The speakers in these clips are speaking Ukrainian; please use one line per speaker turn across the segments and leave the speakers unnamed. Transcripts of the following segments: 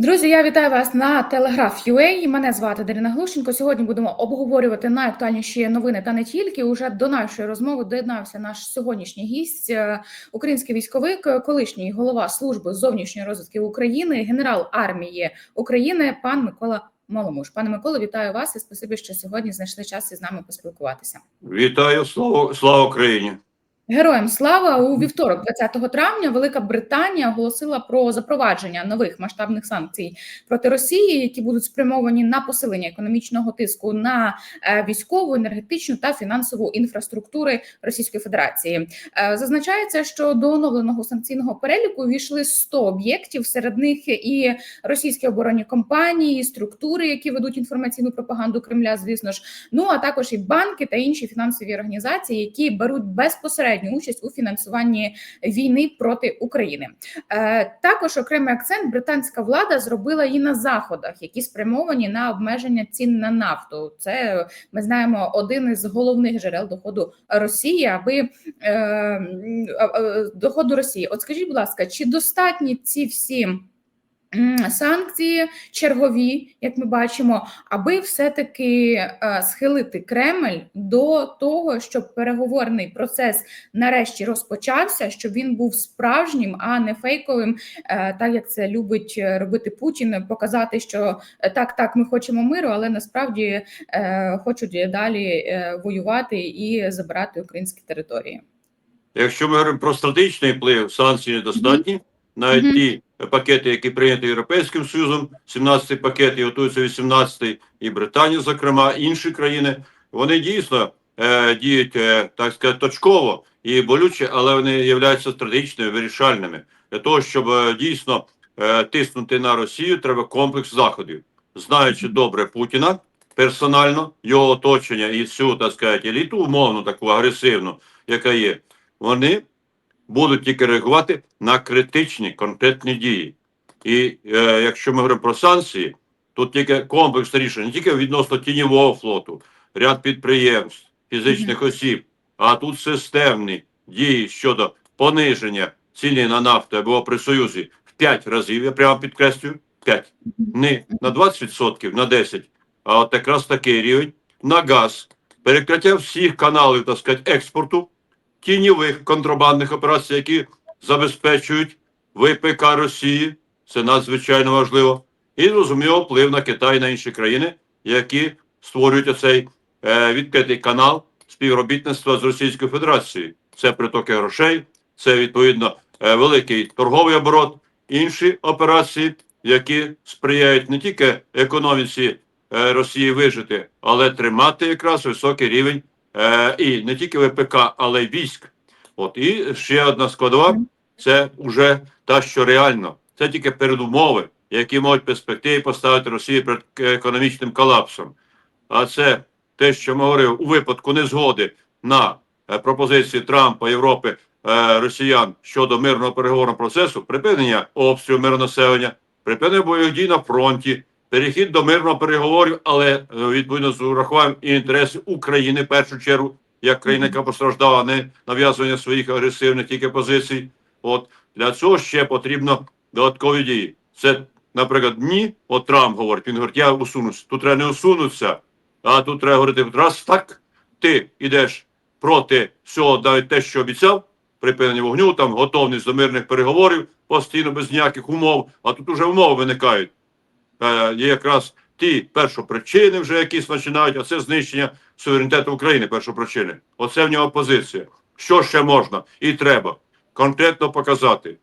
Друзі, я вітаю вас на Телеграф UA. Мене звати Дарина Глушенко. Сьогодні будемо обговорювати найактуальніші новини та не тільки. Уже до нашої розмови доєднався наш сьогоднішній гість, е, український військовик, колишній голова служби зовнішньої розвитки України, генерал армії України, пан Микола Маломуш. Пане Миколо, вітаю вас і спасибі, що сьогодні знайшли час із нами поспілкуватися.
Вітаю, слава, слава Україні!
Героям слава у вівторок, 20 травня, Велика Британія оголосила про запровадження нових масштабних санкцій проти Росії, які будуть спрямовані на посилення економічного тиску на е, військову, енергетичну та фінансову інфраструктури Російської Федерації. Е, Зазначається, що до оновленого санкційного переліку увійшли 100 об'єктів. Серед них і російські оборонні компанії, і структури, які ведуть інформаційну пропаганду Кремля, звісно ж. Ну а також і банки та інші фінансові організації, які беруть безпосередню участь у фінансуванні війни проти України. Е, також окремий акцент британська влада зробила і на заходах, які спрямовані на обмеження цін на нафту. Це ми знаємо один із головних джерел доходу Росії, аби е, доходу Росії. От скажіть, будь ласка, чи достатні ці всі? Санкції чергові, як ми бачимо, аби все-таки е, схилити Кремль до того, щоб переговорний процес нарешті розпочався, щоб він був справжнім, а не фейковим, е, так як це любить е, робити Путін, показати, що так, так, ми хочемо миру, але насправді хочуть далі воювати і забирати українські території.
Якщо ми говоримо про стратегічний вплив, санкції недостатні. Навіть ті пакети, які прийняті Європейським Союзом, 17-й пакет і готується 18-й, і Британія, зокрема, інші країни, вони дійсно е, діють, е, так сказати, точково і болюче, але вони являються стратегічними, вирішальними. Для того, щоб е, дійсно е, тиснути на Росію, треба комплекс заходів. Знаючи добре Путіна персонально, його оточення і всю, так сказати, еліту, умовно таку агресивну, яка є, вони будуть тільки реагувати на критичні конкретні дії. І е, якщо ми говоримо про санкції, тут тільки комплекс рішень, не тільки відносно тіньового флоту, ряд підприємств, фізичних осіб, а тут системні дії щодо пониження ціни на нафту або при Союзі в 5 разів, я прямо підкреслюю, 5. Не на 20%, на 10%, а от якраз такий рівень. На газ, перекриття всіх каналів, так сказати, експорту, тіньових контрабандних операцій, які забезпечують ВПК Росії, це надзвичайно важливо, і зрозуміло вплив на Китай на інші країни, які створюють оцей е, відкритий канал співробітництва з Російською Федерацією. Це притоки грошей, це відповідно е, великий торговий оборот, інші операції, які сприяють не тільки економіці е, Росії вижити, але тримати якраз високий рівень е, і не тільки ВПК, але й військ. От і ще одна складова це вже та, що реально. Це тільки передумови, які можуть в перспективі поставити Росію перед е, економічним колапсом. А це те, що ми говорили у випадку незгоди на е, пропозиції Трампа Європи е, Росіян щодо мирного переговорного процесу, припинення обстрілу мирного населення, припинення бойових дій на фронті, перехід до мирного переговорів, але е, відповідно з урахуванням і інтересів України в першу чергу, як країна, яка постраждала не нав'язування своїх агресивних тільки позицій. От для цього ще потрібно додаткові дії. Це, наприклад, ні, от Трамп говорить, він говорить, я усунусь. Тут треба не усунутися, а тут треба говорити, раз так, ти йдеш проти всього, навіть те, що обіцяв, припинення вогню, там готовність до мирних переговорів, постійно без ніяких умов, а тут уже умови виникають. Е, є якраз ті першопричини вже якісь починають, а це знищення суверенітету України, першопричини. Оце в нього позиція. Що ще можна і треба конкретно показати,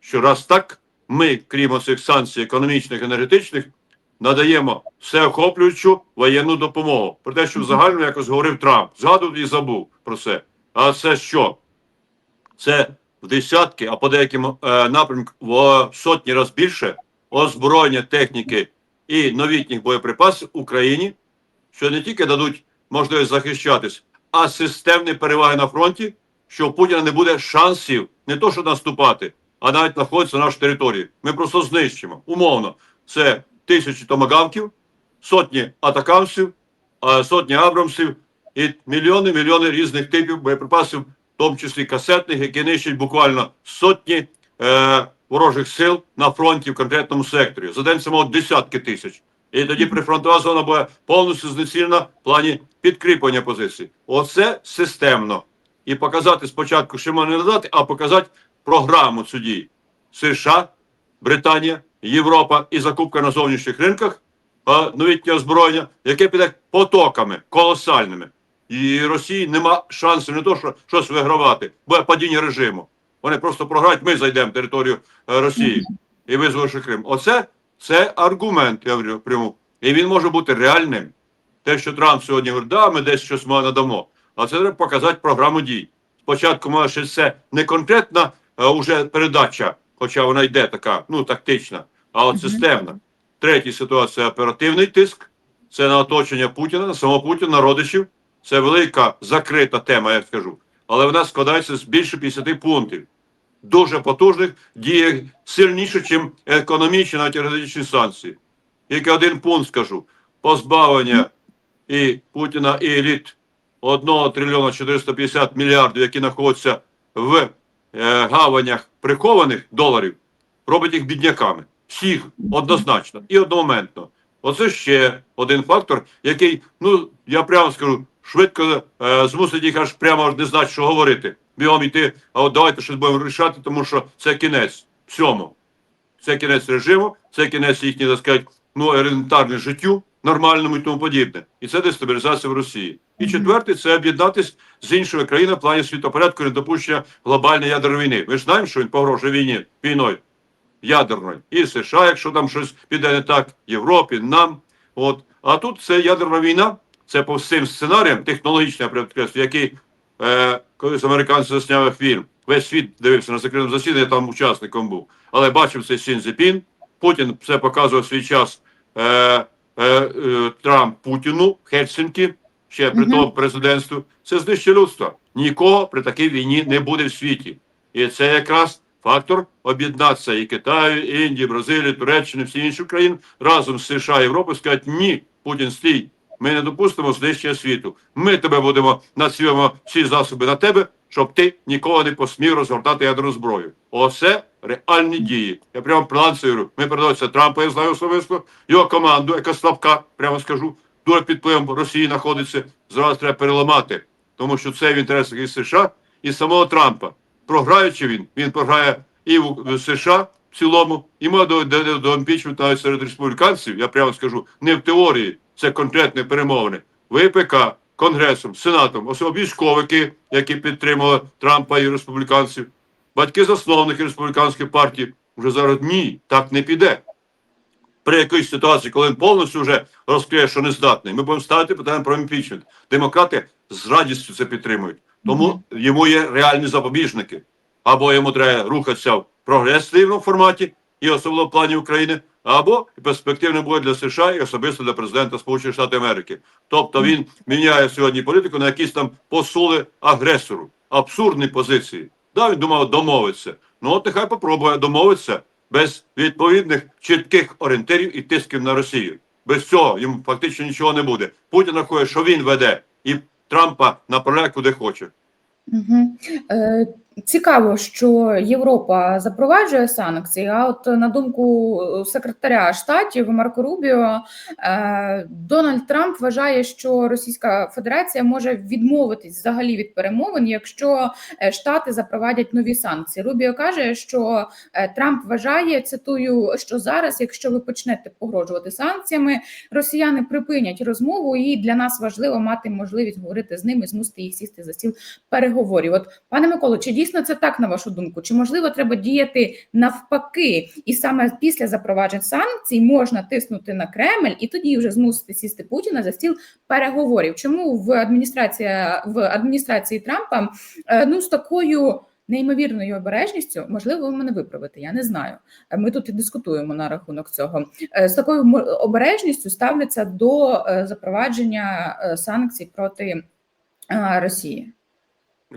що раз так, ми, крім цих санкцій економічних, енергетичних, надаємо всеохоплюючу воєнну допомогу. Про те, що в якось говорив Трамп, згадував і забув про це. А це що? Це в десятки, а по деяким е, напрямкам в сотні разів більше озброєння техніки і новітніх боєприпасів Україні, що не тільки дадуть можливість захищатись, а системні переваги на фронті, що у Путіна не буде шансів не то, що наступати, а навіть знаходитися на нашій території. Ми просто знищимо. Умовно, це тисячі томагавків, сотні атакамсів, сотні абрамсів і мільйони мільйони різних типів боєприпасів, в тому числі касетних, які нищать буквально сотні е, ворожих сил на фронті в конкретному секторі. За день це мало десятки тисяч. І тоді прифронтова зона буде повністю знецілена в плані підкріплення позицій. Оце системно. І показати спочатку, що можна не надати, а показати програму цю дій. США, Британія, Європа і закупка на зовнішніх ринках новітнього озброєння, яке піде потоками колосальними. І Росії нема шансу не то, що щось вигравати, буде падіння режиму. Вони просто програють, ми зайдемо територію е, Росії і визволивши Крим. Оце це аргумент, я говорю прямо. І він може бути реальним. Те, що Трамп сьогодні говорить, да, ми десь щось ми надамо. А це треба показати програму дій. Спочатку може ще це не конкретна а уже передача, хоча вона йде така, ну тактична, а от системна. Третя ситуація оперативний тиск. Це на оточення Путіна, на самого Путіна, на родичів. Це велика закрита тема, я скажу. Але вона складається з більше 50 пунктів. Дуже потужних, діє сильніше, ніж економічні, навіть юридичні санкції. Тільки один пункт скажу: позбавлення і Путіна і еліт 1 трильйона 450 мільярдів, які знаходяться в е, гаванях прихованих доларів, робить їх бідняками. Всіх однозначно і одномоментно. Оце ще один фактор, який, ну я прямо скажу, швидко е, змусить їх аж прямо аж не знати, що говорити. Бігом йти, а от давайте щось будемо рішати, тому що це кінець всьому. Це кінець режиму, це кінець їхній, так сказати, ну, елементарне життю нормальному і тому подібне. І це дестабілізація в Росії. І
Мгм.
четверте, це об'єднатись з іншими країнами в плані світопорядку і недопущення глобальної ядерної війни. Ми ж знаємо, що він погрожує війні, війною ядерною. І США, якщо там щось піде не так, Європі, нам. От. А тут це ядерна війна, це по всім сценаріям, технологічний, я який е, колись американці засняли фільм. Весь світ дивився на секретному засіданні, там учасником був. Але бачив це Сінзепін. Путін це показував свій час е, е, е, Трамп Путіну в Хельсинкі, ще при тому президентству. Це знищення людства. Нікого при такій війні не буде в світі. І це якраз фактор об'єднатися і Китаю, і Індії, Бразилії, Туреччини, всі інші країн разом з США і Європи сказати ні, Путін стій. Ми не допустимо знищення світу. Ми тебе будемо націлюємо всі засоби на тебе, щоб ти ніколи не посмів розгортати ядерну зброю. Оце реальні дії. Я прямо планцюю. Ми передався Трампа, я знаю особисто, його команду, яка слабка, прямо скажу, дуже під впливом Росії знаходиться. Зараз треба переламати, тому що це в інтересах і США, і самого Трампа. Програючи він, він програє і в США в цілому, і ми до, до, до імпічменту навіть серед республіканців, я прямо скажу, не в теорії, це конкретні перемовини. ВПК, Конгресом, Сенатом, особливо військовики, які підтримували Трампа і республіканців, батьки засновники республіканської партії. Вже зараз ні, так не піде. При якійсь ситуації, коли він повністю вже розкриє, що не здатний, ми будемо ставити питання про імпічмент. Демократи з радістю це підтримують. Тому йому є реальні запобіжники. Або йому треба рухатися в прогресивному форматі, і особливо в плані України, або перспективно буде для США і особисто для президента Сполучених Штатів Америки. Тобто він міняє сьогодні політику на якісь там посули агресору, абсурдні позиції. Да, він думав домовитися. Ну от нехай попробує домовитися без відповідних чітких орієнтирів і тисків на Росію. Без цього йому фактично нічого не буде. Путін рахує, що він веде, і Трампа направляє куди хоче.
Угу. Е, цікаво, що Європа запроваджує санкції. А от на думку секретаря штатів Марко Рубіо, е, Дональд Трамп вважає, що Російська Федерація може відмовитись взагалі від перемовин, якщо е, штати запровадять нові санкції. Рубіо каже, що е, Трамп вважає, цитую, що зараз, якщо ви почнете погрожувати санкціями, росіяни припинять розмову, і для нас важливо мати можливість говорити з ними, змусити їх сісти за стіл переговорів. От пане Миколо, чи дійсно це так на вашу думку? Чи можливо треба діяти навпаки, і саме після запроваджень санкцій можна тиснути на Кремль і тоді вже змусити сісти Путіна за стіл переговорів? Чому в адміністрації в адміністрації Трампа е, ну з такою неймовірною обережністю, можливо, ви мене виправите, я не знаю. Ми тут і дискутуємо на рахунок цього. Е, З такою обережністю ставляться до е, запровадження санкцій проти Росії.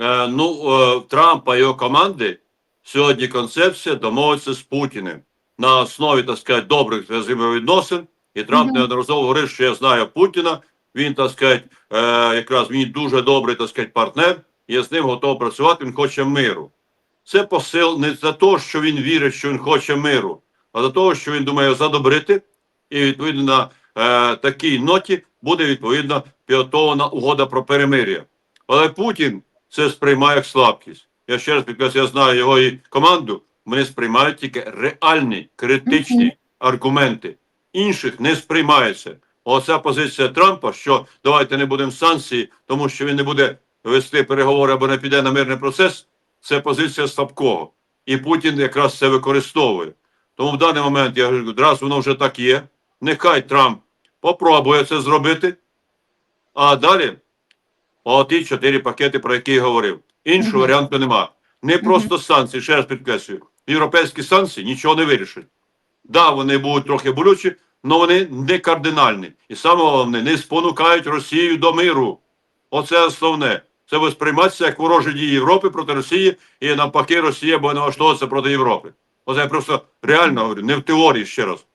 Е, ну, е, Трампа і його команди сьогодні концепція домовитися з Путіним на основі, так сказати, добрих взаємовідносин. І Трамп
Мгм.
неодноразово говорив, що я знаю Путіна. Він, так сказати, е, якраз він дуже добрий, так сказати, партнер. Я з ним готовий працювати. Він хоче миру. Це посил не за те, що він вірить, що він хоче миру, а за того, що він думає задобрити, і відповідно на е, такій ноті буде відповідно підготовлена угода про перемир'я. Але Путін це сприймає як слабкість. Я ще раз підкреслю, я знаю його і команду. Вони сприймають тільки реальні, критичні аргументи. Інших не сприймається. Оця позиція Трампа, що давайте не будемо санкції, тому що він не буде вести переговори або не піде на мирний процес. Це позиція слабкого. І Путін якраз це використовує. Тому в даний момент я говорю, раз воно вже так є. Нехай Трамп попробує це зробити. А далі оті чотири пакети, про які я говорив. Іншого варіанту нема. Не просто санкції, ще раз підкреслюю. Європейські санкції нічого не вирішать. Да, вони будуть трохи болючі, але вони не кардинальні. І саме головне, не спонукають Росію до миру. Оце основне. Це буде сприйматися як ворожі дії Європи проти Росії, і навпаки, Росія буде налаштовуватися проти Європи. Оце я просто реально говорю, не в теорії ще раз.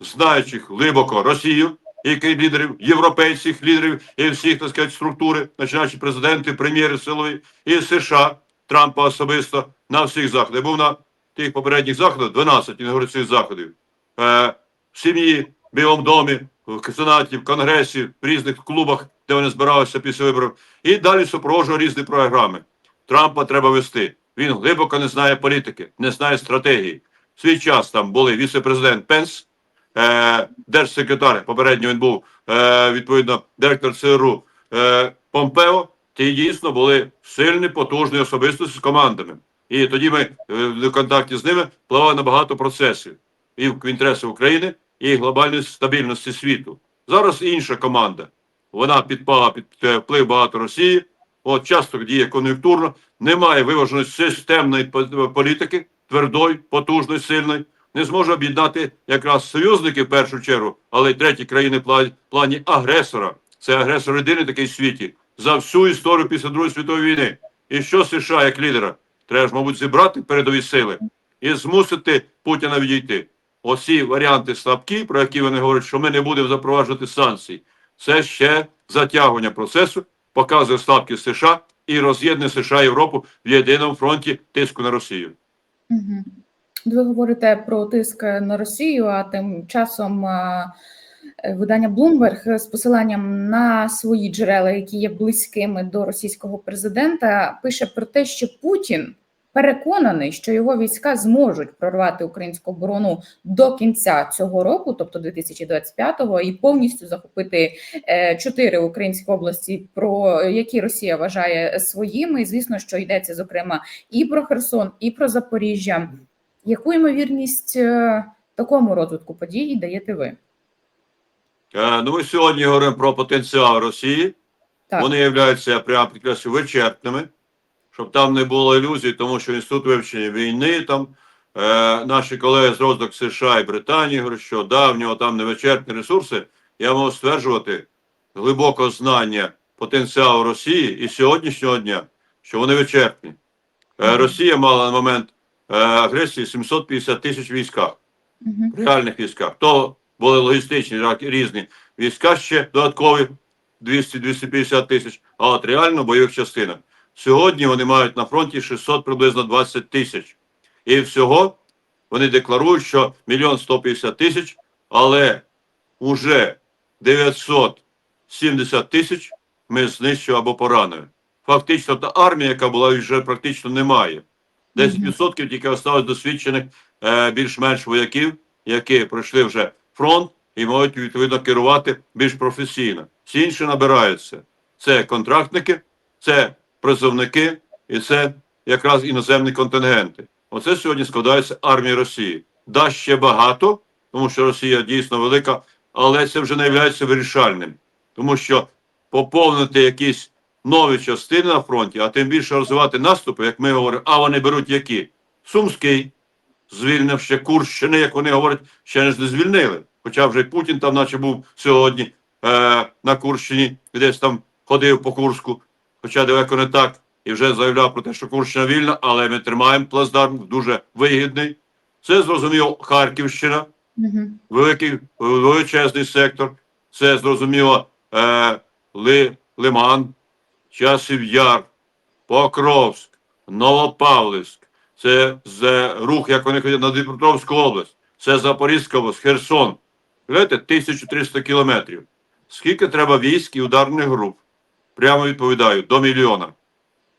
Знаючи глибоко Росію, яких лідерів, європейських лідерів і всіх, так сказати, структури, починаючи президенти, прем'єри силові, і США, Трампа особисто на всіх заходах. Я був на тих попередніх заходах, 12 інаугураційних заходів. Е, в сім'ї, в Білому домі, в Сенаті, в Конгресі, в різних клубах, де вони збиралися після виборів. І далі супроводжував різні програми. Трампа треба вести. Він глибоко не знає політики, не знає стратегії. В свій час там були віце-президент Пенс, е, держсекретар, попередньо він був е, відповідно директор ЦРУ е, Помпео. Ті дійсно були сильні, потужні особистості з командами. І тоді ми в контакті з ними впливали на багато процесів і в інтереси України, і глобальної стабільності світу. Зараз інша команда. Вона підпала під вплив багато Росії. От часто діє кон'юнктурно, немає виваженої системної політики, твердої, потужної, сильної. Не зможе об'єднати якраз союзники в першу чергу, але й треті країни в плані агресора. Це агресор єдиний такий в світі за всю історію після Другої світової війни. І що США як лідера? Треба ж, мабуть, зібрати передові сили і змусити Путіна відійти. Оці варіанти слабкі, про які вони говорять, що ми не будемо запроваджувати санкції, це ще затягування процесу, показує слабкість США і роз'єднує США і Європу в єдиному фронті тиску на Росію.
Мгм. Ви говорите про тиск на Росію, а тим часом видання Bloomberg з посиланням на свої джерела, які є близькими до російського президента, пише про те, що Путін переконаний, що його війська зможуть прорвати українську оборону до кінця цього року, тобто 2025-го, і повністю захопити е, чотири українські області, про які Росія вважає своїми. І звісно, що йдеться зокрема і про Херсон, і про Запоріжжя. Яку ймовірність е, такому розвитку подій даєте ви?
Е, ну, ми сьогодні говоримо про потенціал Росії.
Так.
Вони являються, прямо підкреслю, вичерпними, щоб там не було ілюзій, тому що інститут вивчення війни, там е, наші колеги з розвиток США і Британії говорять, що да, в нього там невичерпні ресурси. Я можу стверджувати глибоко знання потенціалу Росії і сьогоднішнього дня, що вони вичерпні. Е, Росія мала на момент агресії 750 тисяч військах
Мгм.
реальних військах. То були логістичні різні війська ще додаткові 200-250 тисяч, а от реально бойових частинах. Сьогодні вони мають на фронті 600 приблизно 20 тисяч. І всього вони декларують, що мільйон 150 тисяч, але уже 970 тисяч ми знищили або поранили. Фактично, та армія, яка була, вже практично немає. 10% тільки осталось досвідчених е, більш-менш вояків, які пройшли вже фронт і можуть відповідно керувати більш професійно. Всі інші набираються. Це контрактники, це призовники і це якраз іноземні контингенти. Оце сьогодні складається армія Росії. Да, ще багато, тому що Росія дійсно велика, але це вже не є вирішальним, тому що поповнити якісь нові частини на фронті, а тим більше розвивати наступи, як ми говоримо, а вони беруть які? Сумський, звільнив ще Курщини, як вони говорять, ще не звільнили. Хоча вже Путін там, наче був сьогодні е, на Курщині, десь там ходив по Курську, хоча далеко не так, і вже заявляв про те, що Курщина вільна, але ми тримаємо плацдарм дуже вигідний. Це зрозуміло Харківщина, великий величезний сектор. Це зрозуміло е, Ли, Лиман, Часів Яр, Покровськ, Новопавлівськ, це з рух, як вони кажуть, на Дніпропетровську область, це Запорізька область, Херсон. Гляньте, 1300 кілометрів. Скільки треба військ і ударних груп? Прямо відповідаю, до мільйона.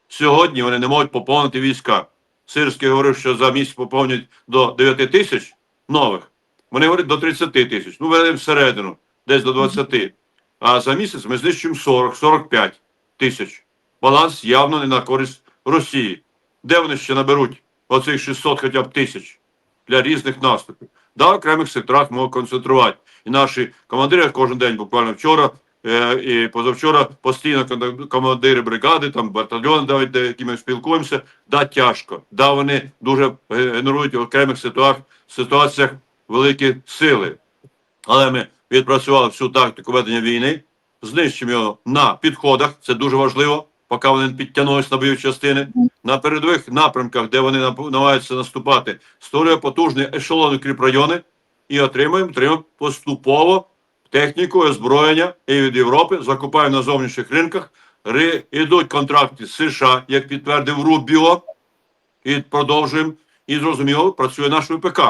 Сьогодні вони не можуть поповнити війська. Сирський говорив, що за місяць поповнять до 9 тисяч нових. Вони говорять до 30 тисяч. Ну, ведемо всередину, десь до 20. А за місяць ми знищуємо 40-45 тисяч. Баланс явно не на користь Росії. Де вони ще наберуть оцих 600 хоча б тисяч для різних наступів? Да, окремих секторах можуть концентрувати. І наші командири кожен день, буквально вчора е, і позавчора, постійно командири бригади, там батальйон, навіть які ми спілкуємося, да, тяжко. Да, вони дуже генерують в окремих ситуаціях, ситуаціях великі сили. Але ми відпрацювали всю тактику ведення війни, знищимо його на підходах, це дуже важливо, поки вони підтягнулися на бойові частини. На передових напрямках, де вони намагаються наступати, створює потужні ешелони укріпрайони і отримуємо, отримуємо поступово техніку, озброєння і від Європи, закупаємо на зовнішніх ринках. Ри, ідуть контракти з США, як підтвердив Рубіо, і продовжуємо. І зрозуміло, працює наш ВПК.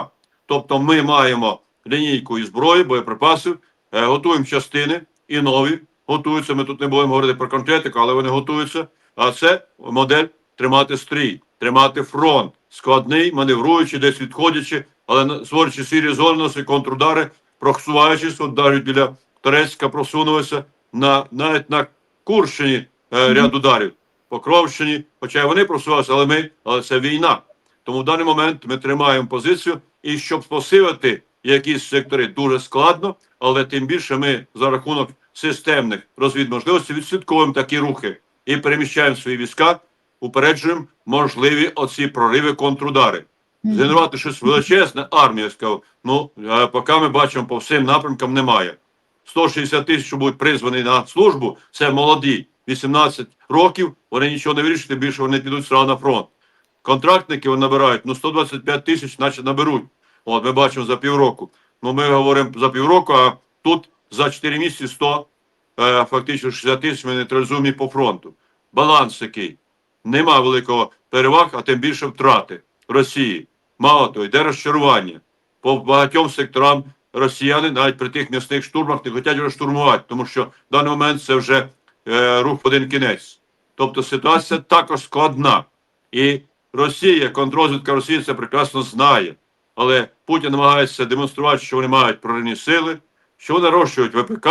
Тобто ми маємо лінійку і зброї, боєприпасів, е, готуємо частини і нові готуються. Ми тут не будемо говорити про конкретику, але вони готуються. А це модель тримати стрій, тримати фронт, складний, маневруючи, десь відходячи, але створюючи сірі зони, контрудари, просуваючись, от навіть біля Торецька просунулися на навіть на Курщині е, ряд ударів, Покровщині, хоча й вони просувалися, але ми, але це війна. Тому в даний момент ми тримаємо позицію, і щоб посилити якісь сектори дуже складно, але тим більше ми за рахунок системних розвідможливостей відслідковуємо такі рухи і переміщаємо свої війська, упереджуємо можливі оці прориви контрудари. Згенерувати щось величезне, армія сказав. Ну е, поки ми бачимо по всім напрямкам, немає. 160 тисяч, будуть призвані на службу, це молоді, 18 років. Вони нічого не вирішать, більше вони підуть сразу на фронт. Контрактники вони набирають, ну 125 тисяч, наче наберуть. От ми бачимо за півроку. Ну ми говоримо за півроку, а тут за 4 місяці 100, е, фактично 60 тисяч ми нейтралізуємо по фронту. Баланс який. Нема великого переваг, а тим більше втрати Росії. Мало того, йде розчарування. По багатьом секторам росіяни навіть при тих м'ясних штурмах не хочуть вже штурмувати, тому що в даний момент це вже е, рух в один кінець. Тобто ситуація також складна. І Росія, контррозвідка Росії це прекрасно знає. Але Путін намагається демонструвати, що вони мають проривні сили, що вони нарощують ВПК,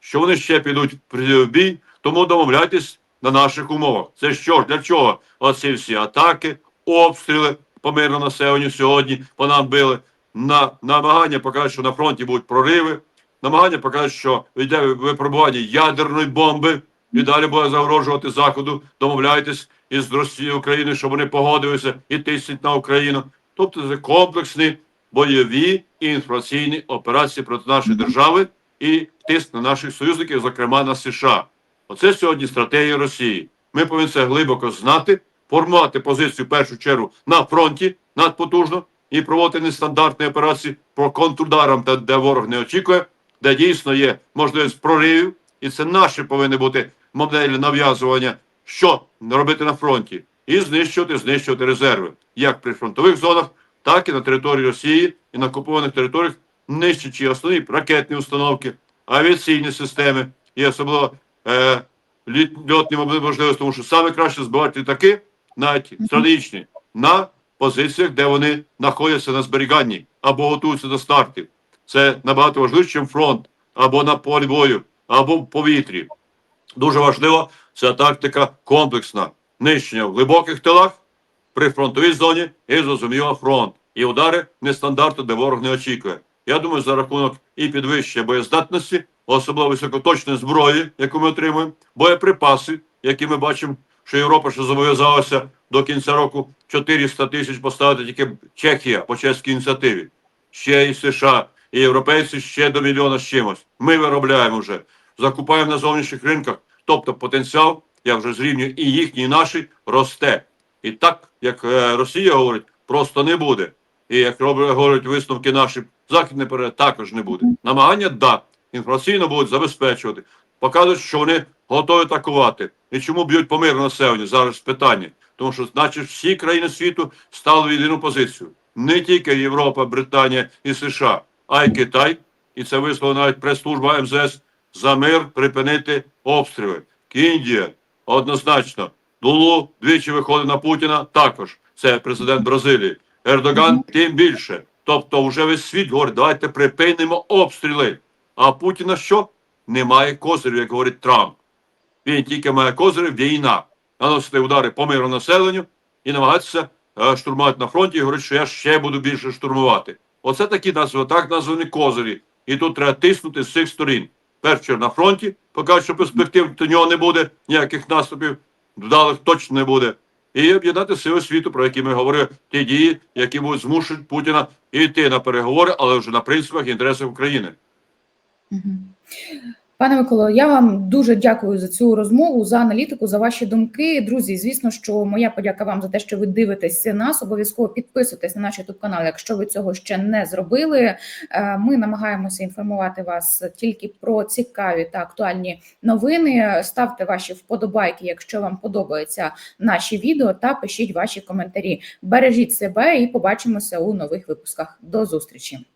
що вони ще підуть в бій. Тому домовляйтесь на наших умовах. Це що ж, для чого? Оці всі атаки, обстріли по мирному населенню сьогодні по нам били. На намагання показати, що на фронті будуть прориви, намагання показати, що йде випробування ядерної бомби і далі буде загрожувати Заходу. Домовляйтесь із Росією України, щоб вони погодилися і тиснуть на Україну. Тобто це комплексні бойові і інформаційні операції проти нашої держави і тиск на наших союзників, зокрема на США. Оце сьогодні стратегія Росії. Ми повинні це глибоко знати, формувати позицію в першу чергу на фронті надпотужно і проводити нестандартні операції по контрударам, де ворог не очікує, де дійсно є можливість проривів, і це наші повинні бути моделі нав'язування, що робити на фронті, і знищувати, знищувати резерви, як при фронтових зонах, так і на території Росії і на окупованих територіях, нищачи основні ракетні установки, авіаційні системи і особливо е, льотні можливості, тому що саме краще збивати літаки, навіть стратегічні, на позиціях, де вони знаходяться на зберіганні або готуються до стартів. Це набагато важливіше, ніж фронт, або на полі бою, або в повітрі. Дуже важливо, ця тактика комплексна. Нищення в глибоких тилах, при фронтовій зоні і зрозуміло фронт. І удари нестандарту, де ворог не очікує. Я думаю, за рахунок і підвищення боєздатності, особливо високоточної зброї, яку ми отримуємо, боєприпаси, які ми бачимо, що Європа ще зобов'язалася до кінця року 400 тисяч поставити тільки Чехія по чеській ініціативі. Ще і США, і європейці ще до мільйона з чимось. Ми виробляємо вже, закупаємо на зовнішніх ринках. Тобто потенціал, я вже зрівнюю, і їхній, і наш росте. І так, як е, Росія говорить, просто не буде. І як роблять, говорять висновки наші, західне перед також не буде. Намагання да, інформаційно будуть забезпечувати, показують, що вони готові атакувати. І чому б'ють по мирному населенню? Зараз питання. тому що, значить, всі країни світу стали в єдину позицію. Не тільки Європа, Британія і США, а й Китай, і це висловила навіть прес-служба МЗС, за мир припинити обстріли. Індія однозначно. Лулу двічі виходить на Путіна також. Це президент Бразилії. Ердоган тим більше. Тобто, вже весь світ говорить, давайте припинимо обстріли. А Путіна що? Немає козирів, як говорить Трамп. Він тільки має козирів війна. Наносити удари по миру населенню і намагатися е, штурмувати на фронті і говорить, що я ще буду більше штурмувати. Оце такі назви, так названі козирі. І тут треба тиснути з всіх сторін. Перше на фронті, поки що перспектив до нього не буде, ніяких наступів, вдалих точно не буде. І об'єднати сили світу, про які ми говорили, ті дії, які будуть змушують Путіна йти на переговори, але вже на принципах і інтересах України.
Пане Миколо, я вам дуже дякую за цю розмову, за аналітику, за ваші думки. Друзі, звісно, що моя подяка вам за те, що ви дивитесь нас. Обов'язково підписуйтесь на наш youtube канал, якщо ви цього ще не зробили. Е, Ми намагаємося інформувати вас тільки про цікаві та актуальні новини. Ставте ваші вподобайки, якщо вам подобаються наші відео, та пишіть ваші коментарі. Бережіть себе і побачимося у нових випусках. До зустрічі.